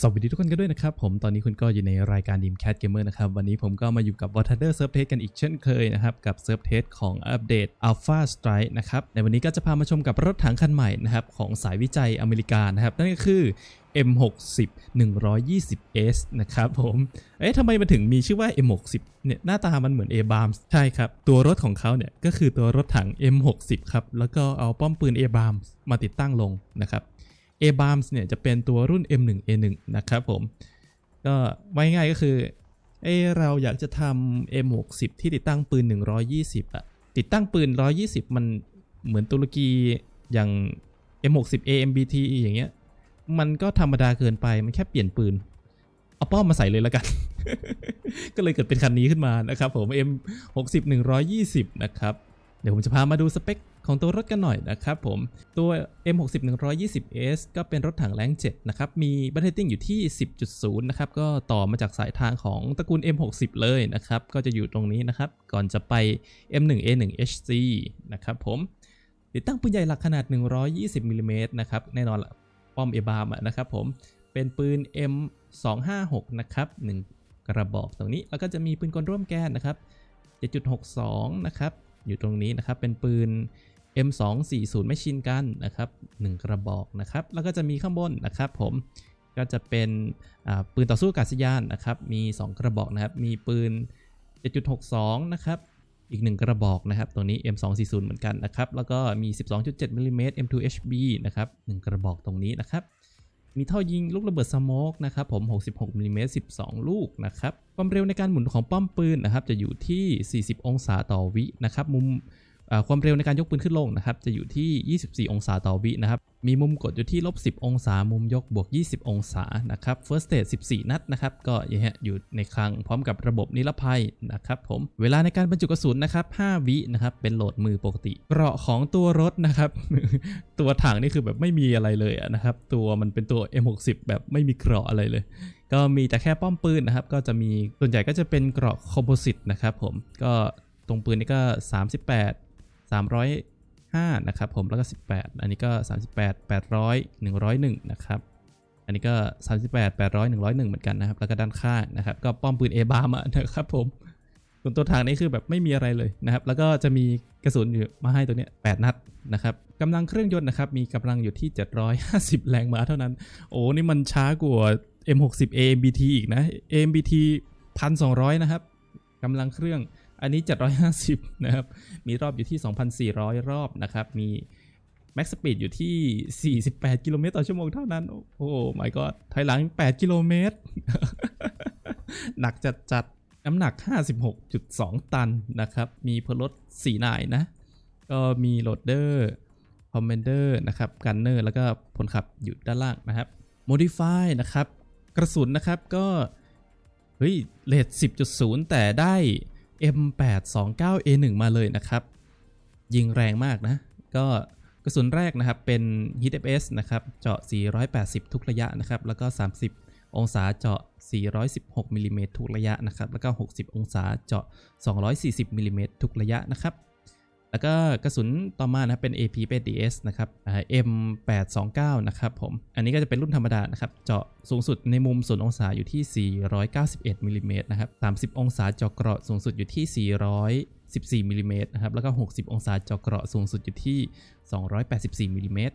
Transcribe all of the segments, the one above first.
สวัสดีทุกคนกันด้วยนะครับ ผมตอนนี้คุณก็อยู่ในรายการ d ีม Cat Gamer นะครับ วันนี้ผมก็มาอยู่กับ w a t e r Serve Test กันอีกเช่นเคยนะครับ กับ Serve Test ของอัปเดต Alpha Strike นะครับ ในวันนี้ก็จะพามาชมกับรถถังคันใหม่นะครับ ของสายวิจัยอเมริกานะครับ นั่นก็คือ M60 120S นะครับผม เอ๊ะทำไมมันถึงมีชื่อว่า M60 เนี่ย หน้าตามันเหมือน A-Barms ใช่ครับ ตัวรถของเขาเนี่ย ก็คือตัวรถถัง M60 ครับ แล้วก็เอาป้อมปืน A-Barms มาติดตั้งลงนะครับ A Barms เนี่ยจะเป็นตัวรุ่น M1 A1 นะครับผม ก็ไว้ง่ายก็คือเอเราอยากจะทำ M60 ที่ติดตั้งปืน 120อะติดตั้งปืน 120 มันเหมือนตุรกีอย่าง M60 AMBT อย่างเงี้ย มันก็ธรรมดาเกินไปมันแค่เปลี่ยนปืน เอาป้อมมาใส่เลยแล้วกัน ก็เลยเกิดเป็นคันนี้ขึ้นมานะครับผม M60 120 นะครับ เดี๋ยวผมจะพามาดูสเปค ของตัวรถกันหน่อยนะครับผม ตัว M60 120S ก็เป็นรถถังแรง7นะครับ มีบัตเทติ้งอยู่ที่ 10.0 นะครับ ก็ต่อมาจากสายทางของตระกูล M60 เลยนะครับ ก็จะอยู่ตรงนี้นะครับ ก่อนจะไป M1A1HC นะครับผม ติดตั้งปืนใหญ่หลักขนาด 120มิลลิเมตรนะครับ แน่นอนละป้อมเอบามนะครับผม เป็นปืน M256 นะครับ 1 กระบอกตรงนี้ แล้วก็จะมีปืนกลร่วมแกนนะครับ7.62 นะครับ อยู่ตรงนี้นะครับ เป็นปืน M240 ไม่ชินกันนะครับ1กระบอกนะครับ แล้วก็จะมีข้างบนนะครับผมก็จะเป็นปืนต่อสู้อากาศยานนะครับมี 2 กระบอกนะครับ มีปืน 7.62 นะครับ อีก 1 กระบอกนะครับ ตัวนี้ M240 เหมือนกันนะครับ แล้วก็มี 12.7มิลลิเมตร M2HB นะครับ 1 กระบอกตรงนี้นะครับ มีท่อยิงลูกระเบิดสโมกนะครับผม 66มิลลิเมตร12 ลูกนะครับ ความเร็วในการหมุนของป้อมปืนนะครับ จะอยู่ที่ 40 องศาต่อวินะครับ มุม ความเร็วในการยกปืนขึ้นลงนะครับ จะอยู่ที่ 24 องศาต่อวินะครับ มีมุมกดอยู่ที่ลบ 10 องศา มุมยกบวก 20 องศานะครับ First Stage 14 นัดนะครับ ก็อย่างเงี้ยอยู่ในคลังพร้อมกับระบบนิรภัยนะครับผม เวลาในการบรรจุกระสุนนะครับ 5 วินะครับ เป็นโหลดมือปกติ เกราะของตัวรถนะครับ ตัวถังนี่คือแบบไม่มีอะไรเลยนะครับ ตัวมันเป็นตัว M60 แบบไม่มีเกราะอะไรเลยก็มีแต่แค่ป้อมปืนนะครับ ก็จะมีส่วนใหญ่ก็จะเป็นเกราะคอมโพสิตนะครับผม ก็ตรงปืนนี่ก็ 38 305นะครับผมแล้วก็ 18 อันนี้ก็ 38 800 101นะครับอันนี้ก็ 38 800 101 เหมือนกันนะครับ แล้วก็ด้านข้างนะครับ ก็ป้อมปืน A บาร์มนะครับผมส่วนตัวทางนี้คือแบบไม่มีอะไรเลยนะครับ แล้วก็จะมีกระสุนอยู่มาให้ตัวเนี้ย8นัดนะครับกำลังเครื่องยนต์นะครับ มีกำลังอยู่ที่ 750 แรงม้าเท่านั้น โอ้ นี่มันช้ากว่า M60 AMBT อีกนะ AMBT 1,200 นะครับกำลังเครื่อง อันนี้ 750 นะครับ มีรอบอยู่ที่ 2,400 รอบนะครับ มี Max Speed อยู่ที่ 48 กิโลเมตรต่อชั่วโมงเท่านั้น โอ้ my god ถอยหลัง 8 กิโลเมตร หนักจัดจัดน้ำหนัก 56.2 ตันนะครับ มีพลรถ4นายนะ ก็มีโหลดเดอร์คอมเมนเดอร์นะครับ กันเนอร์ แล้วก็พลขับอยู่ด้านล่างนะครับ Modify นะครับ กระสุนนะครับก็ เฮ้ยเลท10.0 แต่ได้ M829A1 มาเลยนะครับ ยิงแรงมากนะ ก็กระสุนแรกนะครับเป็น Hit FS นะครับ เจาะ 480 ทุกระยะนะครับ แล้วก็ 30 องศาเจาะ 416มิลลิเมตรทุกระยะนะครับ แล้วก็ 60 องศาเจาะ 240มิลลิเมตรทุกระยะนะครับ แล้วก็กระสุนต่อมานะครับเป็น AP 8DS นะครับ M829 นะครับผม อันนี้ก็จะเป็นรุ่นธรรมดานะครับ เจาะสูงสุดในมุมศูนย์องศาอยู่ที่ 491มิลลิเมตรนะครับ 30 องศาเจาะเกราะสูงสุดอยู่ที่ 414มิลลิเมตรนะครับ แล้วก็ 60 องศาเจาะเกราะสูงสุดอยู่ที่ 284มิลลิเมตร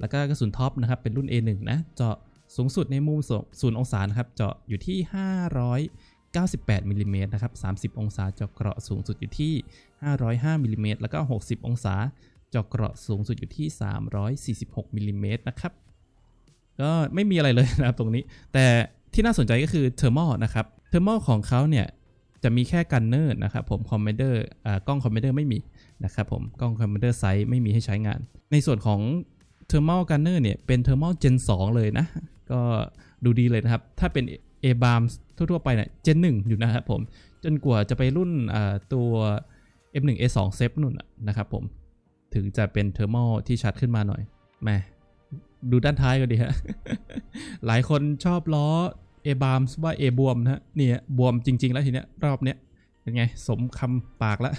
แล้วก็กระสุนท็อปนะครับเป็นรุ่น A1 นะ เจาะสูงสุดในมุมศูนย์องศานะครับ เจาะอยู่ที่598มิลลิเมตรนะครับ 30 องศาเจาะเกราะสูงสุดอยู่ที่ 505มิลลิเมตรแล้วก็ 60 องศาเจาะเกราะสูงสุดอยู่ที่ 346มิลลิเมตรนะครับ ก็ไม่มีอะไรเลยนะครับตรงนี้ แต่ที่น่าสนใจก็คือเทอร์มอลนะครับ เทอร์มอลของเขาเนี่ยจะมีแค่กันเนอร์นะครับผมคอมเมนเดอร์กล้องคอมเมนเดอร์ไม่มีนะครับผมกล้องคอมเมนเดอร์ไซส์ไม่มีให้ใช้งาน ในส่วนของเทอร์มอลกันเนอร์เนี่ยเป็นเทอร์มอล Gen 2เลยนะ ก็ดูดีเลยนะครับ ถ้าเป็น A b a r m s ทั่วๆไปเนี่ย Gen 1อยู่นะครับผม จนกว่าจะไปรุ่นอ่าตัว M1 A2 เซฟนู่นนะครับผม ถึงจะเป็นเทอร์มอลที่ชัดขึ้นมาหน่อยแม่ดูด้านท้ายก็ดีฮะ หลายคนชอบล้อ A b a r m s ว่า A บวมนะฮะเนี่ยบวมจริง ๆ แล้วทีเนี้ยรอบเนี้ยเป็นไง สมคำปากแล้ว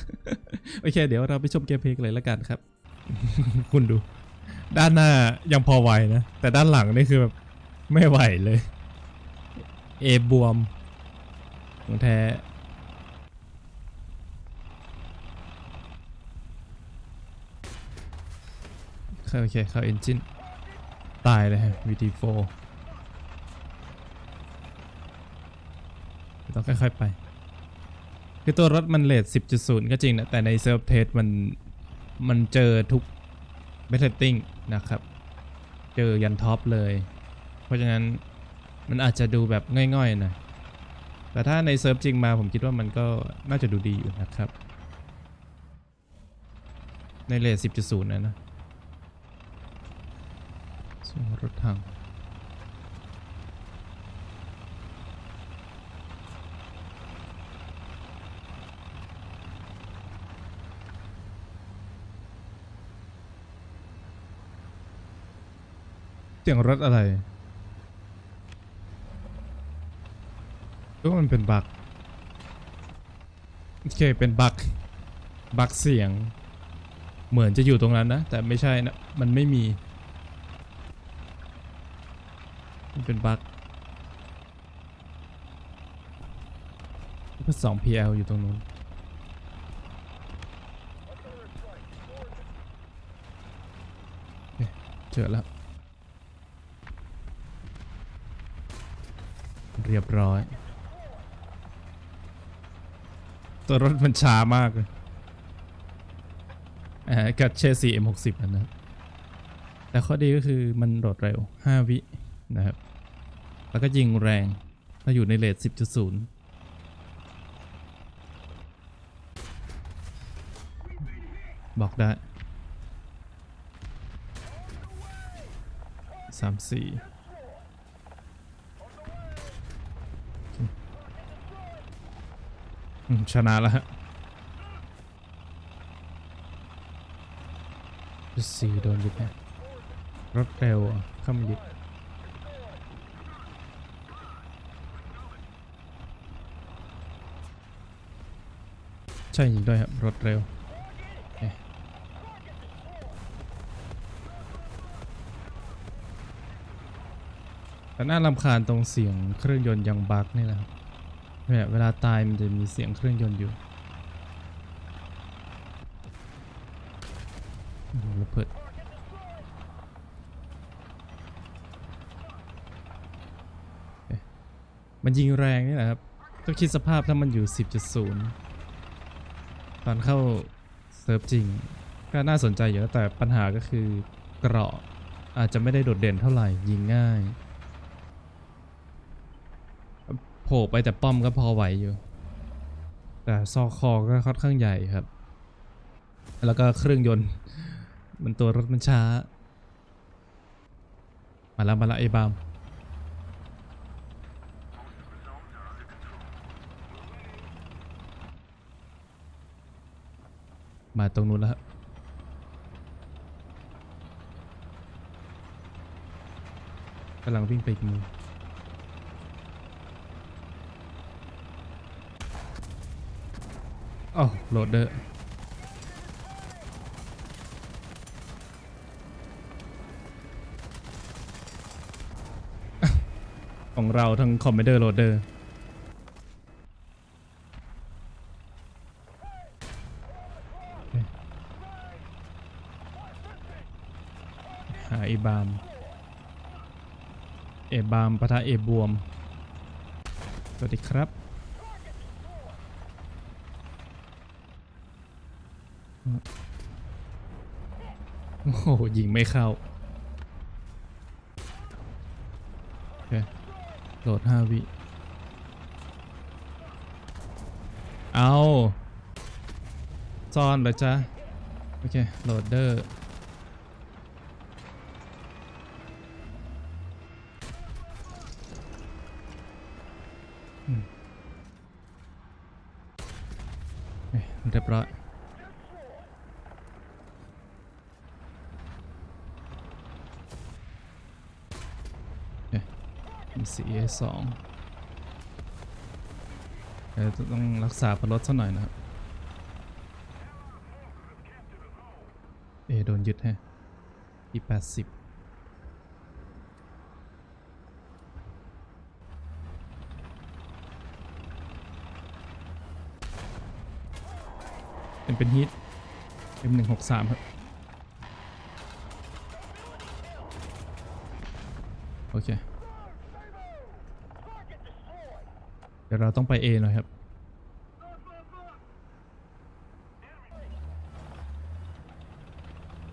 โอเค เดี๋ยวเราไปชมเกมเพลย์เลยแล้วกันครับ คุณดู ด้านหน้ายังพอไหวนะ แต่ด้านหลังนี่คือแบบไม่ไหวเลย เอบวมของแท้ เข้าโอเคเข้าเอนจินตายเลยฮะ VT4 ต้องค่อยๆไป คือตัวรถมันเลท10.0 ก็จริงนะ แต่ในเซิร์ฟเทสมัน มันเจอทุกเบสเซตติ้งนะครับ เจอยันท็อปเลย เพราะฉะนั้นมันอาจจะดูแบบง่อยๆนะแต่ถ้าในเซิร์ฟจริงมาผมคิดว่ามันก็น่าจะดูดีอยู่นะครับ ในเลท10.0นะนะ ส่วนรถถังเสียงรถอะไรก็มันเป็นบักโอเคเป็นบักบักเสียง เหมือนจะอยู่ตรงนั้นนะ แต่ไม่ใช่นะ มันไม่มี มันเป็นบั๊กสอง PL อยู่ตรงนู้น เจอแล้ว เรียบร้อย ตัวรถมันช้ามากเลยอ่ากับเชสี M60 อันนะแต่ข้อดีก็คือมันโดดเร็ว 5 วิ นะครับ แล้วก็ยิงแรง ถ้าอยู่ในเลท10.0บอกได้สามสี่อืมชนะแล้วฮะสี่โดนยึดนะรถเร็วอะเข้ามายึด ใช่จริงด้วยครับ รถเร็ว แต่น่ารำคาญตรงเสียงเครื่องยนต์ยังบักนี่แหละครับเนี่ยเวลาตายมันจะมีเสียงเครื่องยนต์อยู่โอ้โหระเบิดมันยิงแรงนี่แหละครับก็คิดสภาพถ้ามันอยู่ 10.0 ตอนเข้าเซิร์ฟจริง ก็น่าสนใจอยู่แล้วแต่ปัญหาก็คือเกราะอาจจะไม่ได้โดดเด่นเท่าไหร่ยิงง่ายโผล่ไปแต่ป้อมก็พอไหวอยู่ แต่ซอกคอก็ค่อนข้างใหญ่ครับ แล้วก็เครื่องยนต์ มันตัวรถมันช้า มาแล้วมาแล้วไอ้บาม มาตรงนู้นแล้วครับกำลังวิ่งไปอีกมืออ๋อโหลดเดอร์ของเราทั้งคอมเมเดอร์โหลดเดอร์ หาเอ บาม เอบามปะทะเอบวม สวัสดีครับโอ้โหยิงไม่เข้าโอเคโหลด5วิ เอาซ่อนเหรอจ๊ะโอเค โหลดเดอร์ เรียบร้อยเอ๊ะมี CA สองเดี๋ยวต้องรักษาพลดสักหน่อยนะครับ เอโดนยึดแฮะอีแปดสิบ เป็นเป็นฮีท M163 ครับโอเค เดี๋ยวเราต้องไป A หน่อยครับ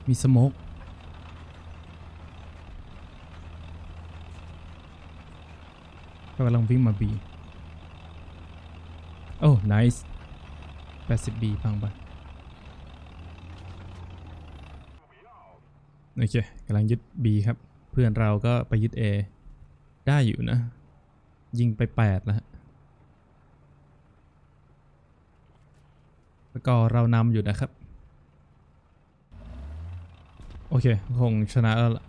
มีสโมกก็กำลังวิ่งมา B โอ้ nice 80 B พังไป โอเคกำลังยึด B ครับ เพื่อนเราก็ไปยึด A ได้อยู่นะ ยิงไป8แล้วฮะแล้วก็เรานำอยู่นะครับ โอเค คงชนะแล้วล่ะ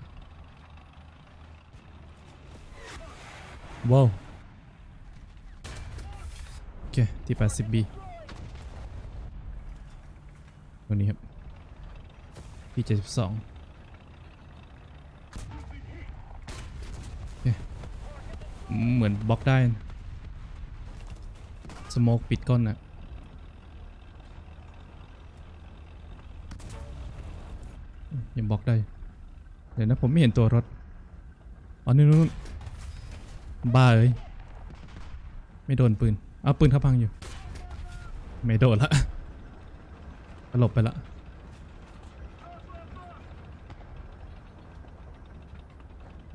ว้าวโอเค ที่ 80 B ตัวนี้ครับที่ 72 เหมือนบล็อกได้ สโมกปิดก้นนะยังบล็อกได้ เดี๋ยวนะผมไม่เห็นตัวรถ อ๋อนี่นู่นบ้าเอ้ย ไม่โดนปืน เอาปืนเขาพังอยู่ ไม่โดนละตลบไปละ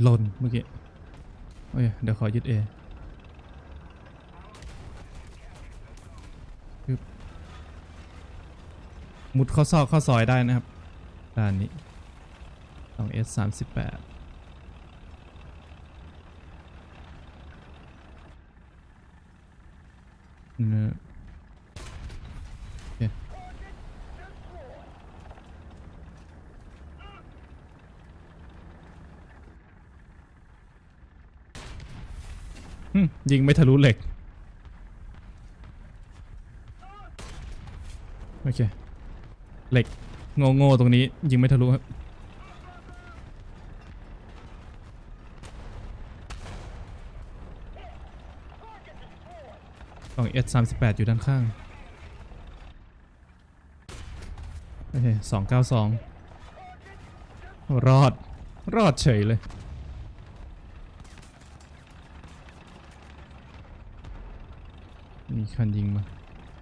หล่นเมื่อกี้ โอเคเดี๋ยวขอยึดเอมุดเข้าซอกเข้าซอยได้นะครับด้านนี้สอง S สามสิบแปดนะโอเคหึ ยิงไม่ทะลุเหล็ก โอเค เหล็กโง่โง่ๆตรงนี้ ยิงไม่ทะลุครับกล่อง S 3 8 อยู่ด้านข้าง โอเคสองเก้าสองรอด รอดเฉยเลย มีคันยิงมา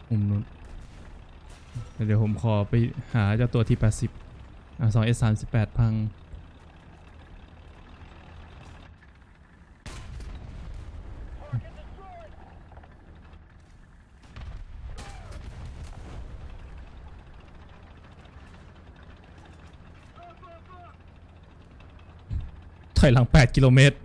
มุมนู้น เดี๋ยวผมขอไปหาเจ้าตัวที่ 80อะ2 S 3 8พัง ถอยหลัง 8 กิโลเมตร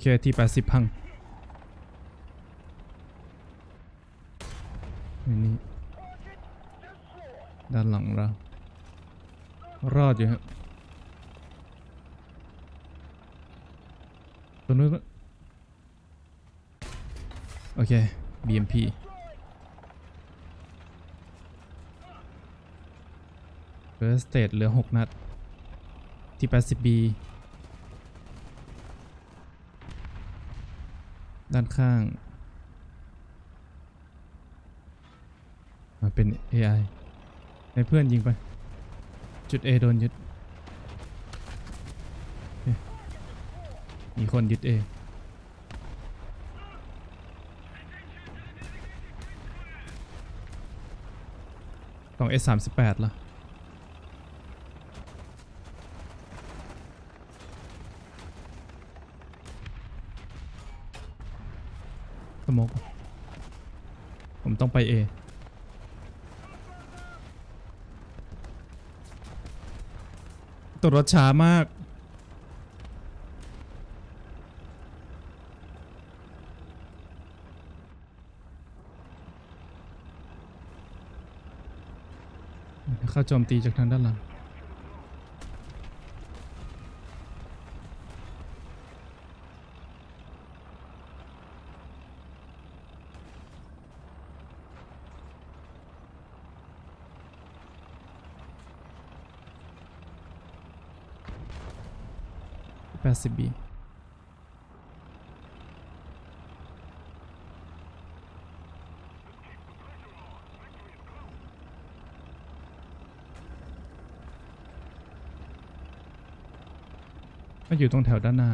อเคที่80พังอันนี้ด้านหลังเรา รอดอยู่ครับตัวนู้นโอเค BMP เฟิร์สเตทเหลือ 6 นัด ที่ 80B ด้านข้างมาเป็น AI ให้เพื่อนยิงไป จุด A โดนยึด มีคนยึด A กล่อง S 3 8ละ โมกผมต้องไป A ตัวรถช้ามาก เข้าโจมตีจากทางด้านหลัง 80 B ก็อยู่ตรงแถวด้านหน้า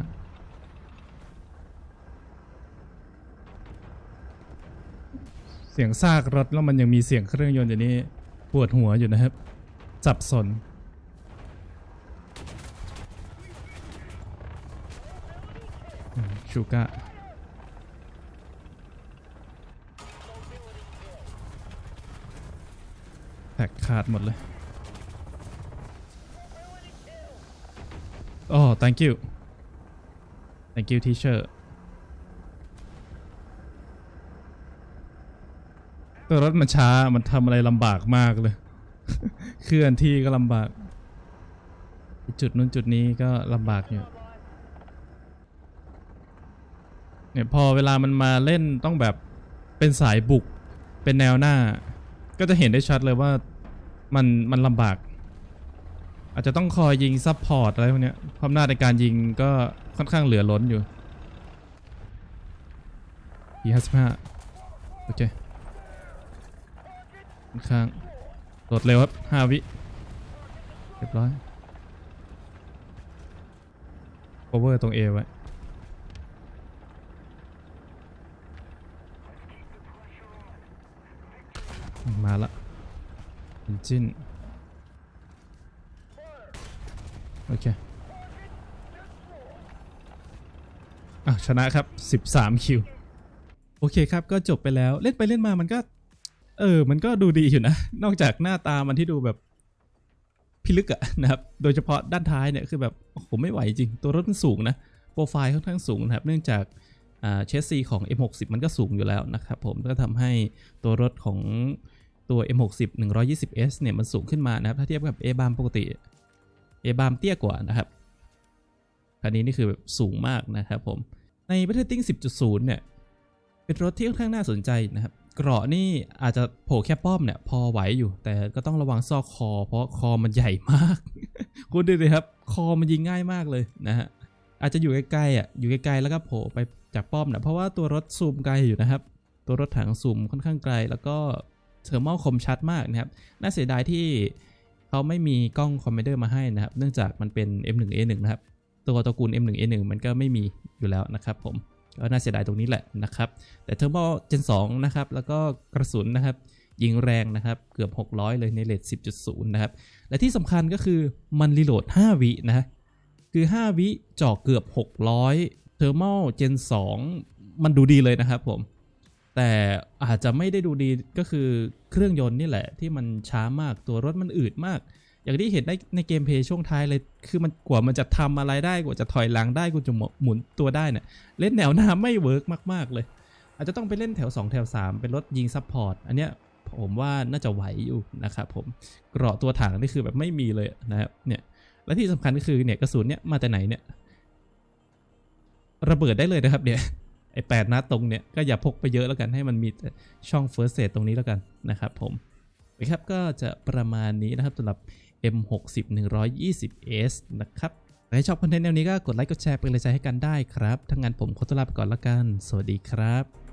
เสียงซากรถแล้วมันยังมีเสียงเครื่องยนต์อยู่นี่ปวดหัวอยู่นะครับสับสน อืม ชูก้าแตกขาดหมดเลยโอ้ thank you thank you teacher ตัวรถมันช้า มันทำอะไรลำบากมากเลย เคลื่อนที่ก็ลำบาก จุดนู้นจุดนี้ก็ลำบากอยู่ เนี่ยพอเวลามันมาเล่นต้องแบบเป็นสายบุกเป็นแนวหน้า ก็จะเห็นได้ชัดเลยว่ามันมันลำบาก อาจจะต้องคอยยิงซับพอร์ตอะไรพวกเนี้ยความหน้าในการยิงก็ค่อนข้างเหลือล้นอยู่ทีห้าสิบห้าโอเคค่อนข้างโหลดเร็วครับห้าวิ เรียบร้อย cover ตรง A ไว้ มาละอินจินโอเคอะชนะครับ 13 คิว โอเคครับ ก็จบไปแล้ว เล่นไปเล่นมามันก็ เออ มันก็ดูดีอยู่นะ นอกจากหน้าตามันที่ดูแบบพิลึกอะนะครับ โดยเฉพาะด้านท้ายเนี่ยคือแบบ โอ้โห ไม่ไหวจริง ตัวรถมันสูงนะ โปรไฟล์ค่อนข้างสูงนะครับ เนื่องจากเชสซีของ M60 มันก็สูงอยู่แล้วนะครับผม ก็ทำให้ตัวรถของ ตัว M60 120S เนี่ยมันสูงขึ้นมานะครับถ้าเทียบกับ A บามปกติ A บามเตี้ยกว่านะครับคันนี้นี่คือแบบสูงมากนะครับผมใน b a t t l e t i n g 10.0 เนี่ยเป็นรถที่ค่อนข้างน่าสนใจนะครับเกราะนี่อาจจะโผล่แค่ป้อมเนี่ยพอไหวอยู่ แต่ก็ต้องระวังซอกคอ เพราะคอมันใหญ่มาก คุณดูดิครับ คอมันยิงง่ายมากเลยนะฮะอาจจะอยู่ใกล้ๆอะอยู่ไกลๆแล้วก็โผล่ไปจากป้อมนะเพราะว่าตัวรถซูมไกลอยู่นะครับ ตัวรถถังซูมค่อนข้างไกล แล้วก็ เทอร์มอลคมชัดมากนะครับ น่าเสียดายที่เขาไม่มีกล้องคอมเมเดอร์มาให้นะครับ เนื่องจากมันเป็น M1A1 นะครับ ตัวตระกูล M1A1 มันก็ไม่มีอยู่แล้วนะครับผม ก็น่าเสียดายตรงนี้แหละนะครับ แต่เทอร์มอล Gen 2นะครับ แล้วก็กระสุนนะครับ ยิงแรงนะครับ เกือบ 600 เลยในเลท10.0 นะครับ และที่สำคัญก็คือมันรีโหลด 5 วินะ คือ 5 วิเจาะเกือบ 600 Thermal Gen 2 มันดูดีเลยนะครับผม แต่อาจจะไม่ได้ดูดีก็คือเครื่องยนต์นี่แหละ ที่มันช้ามากตัวรถมันอืดมาก อย่างที่เห็นได้ในเกมเพลย์ช่วงท้ายเลย คือมันกว่ามันจะทำอะไรได้กว่าจะถอยหลังได้กว่าจะหมุนตัวได้เนี่ยเล่นแนวหน้าไม่เวิร์กมาก ๆ เลย อาจจะต้องไปเล่นแถว 2 แถว 3 เป็นรถยิงซัพพอร์ตอันเนี้ยผมว่าน่าจะไหวอยู่นะครับผมเกราะตัวถังนี่คือแบบไม่มีเลยนะครับเนี่ยและที่สำคัญก็คือเนี่ยกระสุนเนี่ยมาแต่ไหนเนี่ยระเบิดได้เลยนะครับเนี่ย อ้แปดนัดตรงเนี่ยก็อย่าพกไปเยอะแล้วกันให้มันมีช่อง first aid ตรงนี้แล้วกันนะครับผมนะครับก็จะประมาณนี้นะครับสำหรับ M60 120S นะครับใครชอบคอนเทนต์แนวนี้ก็กดไลค์กดแชร์เป็นกำลังใจให้กันได้ครับ ทั้างั้นผมขอตัวลาไปก่อนแล้วกัน สวัสดีครับ